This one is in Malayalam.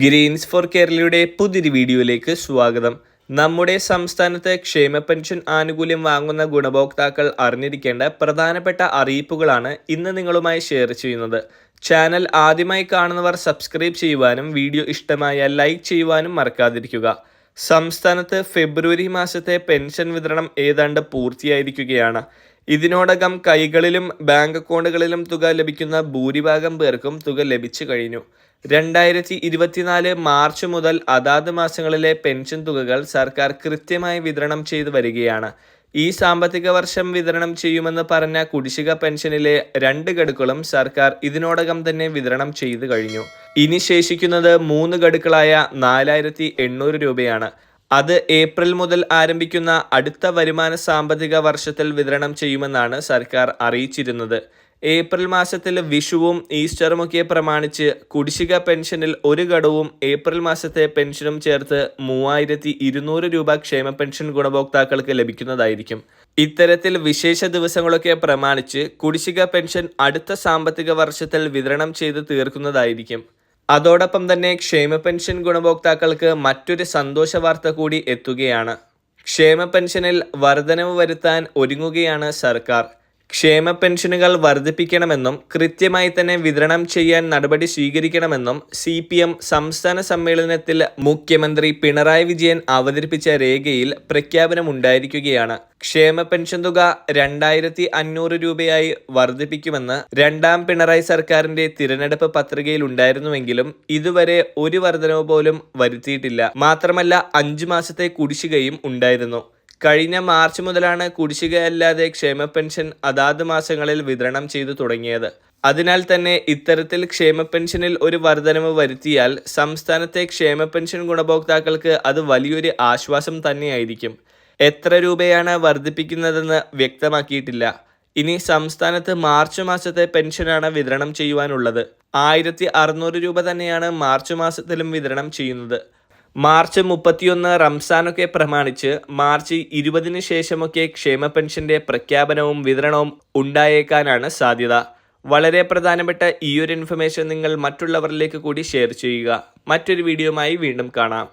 ഗ്രീൻസ് ഫോർ കേരളയുടെ പുതിയൊരു വീഡിയോയിലേക്ക് സ്വാഗതം. നമ്മുടെ സംസ്ഥാനത്ത് ക്ഷേമ പെൻഷൻ ആനുകൂല്യം വാങ്ങുന്ന ഗുണഭോക്താക്കൾ അറിഞ്ഞിരിക്കേണ്ട പ്രധാനപ്പെട്ട അറിയിപ്പുകളാണ് ഇന്ന് നിങ്ങളുമായി ഷെയർ ചെയ്യുന്നത്. ചാനൽ ആദ്യമായി കാണുന്നവർ സബ്സ്ക്രൈബ് ചെയ്യുവാനും വീഡിയോ ഇഷ്ടമായ ലൈക്ക് ചെയ്യുവാനും മറക്കാതിരിക്കുക. സംസ്ഥാനത്ത് ഫെബ്രുവരി മാസത്തെ പെൻഷൻ വിതരണം ഏതാണ്ട് പൂർത്തിയായിരിക്കുകയാണ്. ഇതിനോടകം കൈകളിലും ബാങ്ക് അക്കൗണ്ടുകളിലും തുക ലഭിക്കുന്ന ഭൂരിഭാഗം പേർക്കും തുക ലഭിച്ചു കഴിഞ്ഞു. രണ്ടായിരത്തി ഇരുപത്തിനാല് മാർച്ച് മുതൽ അതാത് മാസങ്ങളിലെ പെൻഷൻ തുകകൾ സർക്കാർ കൃത്യമായി വിതരണം ചെയ്തു വരികയാണ്. ഈ സാമ്പത്തിക വർഷം വിതരണം ചെയ്യുമെന്ന് പറഞ്ഞ കുടിശ്ശിക പെൻഷനിലെ രണ്ട് ഗഡുക്കളും സർക്കാർ ഇതിനോടകം തന്നെ വിതരണം ചെയ്തു കഴിഞ്ഞു. ഇനി ശേഷിക്കുന്നത് മൂന്ന് ഗഡുക്കളായ നാലായിരത്തി എണ്ണൂറ് രൂപയാണ്. അത് ഏപ്രിൽ മുതൽ ആരംഭിക്കുന്ന അടുത്ത വരുമാന സാമ്പത്തിക വർഷത്തിൽ വിതരണം ചെയ്യുമെന്നാണ് സർക്കാർ അറിയിച്ചിരുന്നത്. ഏപ്രിൽ മാസത്തിൽ വിഷുവും ഈസ്റ്ററുമൊക്കെ പ്രമാണിച്ച് കുടിശ്ശിക പെൻഷനിൽ ഒരു ഘടവും ഏപ്രിൽ മാസത്തെ പെൻഷനും ചേർത്ത് മൂവായിരത്തി ഇരുന്നൂറ് രൂപ ക്ഷേമ പെൻഷൻ ഗുണഭോക്താക്കൾക്ക് ലഭിക്കുന്നതായിരിക്കും. ഇത്തരത്തിൽ വിശേഷ ദിവസങ്ങളൊക്കെ പ്രമാണിച്ച് കുടിശ്ശിക പെൻഷൻ അടുത്ത സാമ്പത്തിക വർഷത്തിൽ വിതരണം ചെയ്ത് തീർക്കുന്നതായിരിക്കും. അതോടൊപ്പം തന്നെ ക്ഷേമ പെൻഷൻ ഗുണഭോക്താക്കൾക്ക് മറ്റൊരു സന്തോഷ വാർത്ത കൂടി എത്തുകയാണ്. ക്ഷേമ പെൻഷനിൽ വർധനവ് വരുത്താൻ ഒരുങ്ങുകയാണ് സർക്കാർ. ക്ഷേമ പെൻഷനുകൾ വർദ്ധിപ്പിക്കണമെന്നും കൃത്യമായി തന്നെ വിതരണം ചെയ്യാൻ നടപടി സ്വീകരിക്കണമെന്നും സി പി എം സംസ്ഥാന സമ്മേളനത്തിൽ മുഖ്യമന്ത്രി പിണറായി വിജയൻ അവതരിപ്പിച്ച രേഖയിൽ പ്രഖ്യാപനമുണ്ടായിരിക്കുകയാണ്. ക്ഷേമ പെൻഷൻ തുക രണ്ടായിരത്തി അഞ്ഞൂറ് രൂപയായി വർദ്ധിപ്പിക്കുമെന്ന് രണ്ടാം പിണറായി സർക്കാരിന്റെ തിരഞ്ഞെടുപ്പ് പത്രികയിൽ ഉണ്ടായിരുന്നുവെങ്കിലും ഇതുവരെ ഒരു വർധനവ് പോലും വരുത്തിയിട്ടില്ല. മാത്രമല്ല അഞ്ചു മാസത്തെ കുടിശ്ശികയും ഉണ്ടായിരുന്നു. കഴിഞ്ഞ മാർച്ച് മുതലാണ് കുടിശ്ശികയല്ലാതെ ക്ഷേമ പെൻഷൻ അതാത് മാസങ്ങളിൽ വിതരണം ചെയ്തു തുടങ്ങിയത്. അതിനാൽ തന്നെ ഇത്തരത്തിൽ ക്ഷേമ പെൻഷനിൽ ഒരു വർധനവ് വരുത്തിയാൽ സംസ്ഥാനത്തെ ക്ഷേമ പെൻഷൻ ഗുണഭോക്താക്കൾക്ക് അത് വലിയൊരു ആശ്വാസം തന്നെയായിരിക്കും. എത്ര രൂപയാണ് വർദ്ധിപ്പിക്കുന്നതെന്ന് വ്യക്തമാക്കിയിട്ടില്ല. ഇനി സംസ്ഥാനത്ത് മാർച്ച് മാസത്തെ പെൻഷനാണ് വിതരണം ചെയ്യുവാനുള്ളത്. ആയിരത്തി അറുന്നൂറ് രൂപ തന്നെയാണ് മാർച്ച് മാസത്തിലും വിതരണം ചെയ്യുന്നത്. മാർച്ച് മുപ്പത്തിയൊന്ന് റംസാനൊക്കെ പ്രമാണിച്ച് മാർച്ച് ഇരുപതിന് ശേഷമൊക്കെ ക്ഷേമ പെൻഷന്റെ പ്രഖ്യാപനവും വിതരണവും ഉണ്ടായേക്കാനാണ് സാധ്യത. വളരെ പ്രധാനപ്പെട്ട ഈ ഒരു ഇൻഫർമേഷൻ നിങ്ങൾ മറ്റുള്ളവരിലേക്ക് കൂടി ഷെയർ ചെയ്യുക. മറ്റൊരു വീഡിയോയുമായി വീണ്ടും കാണാം.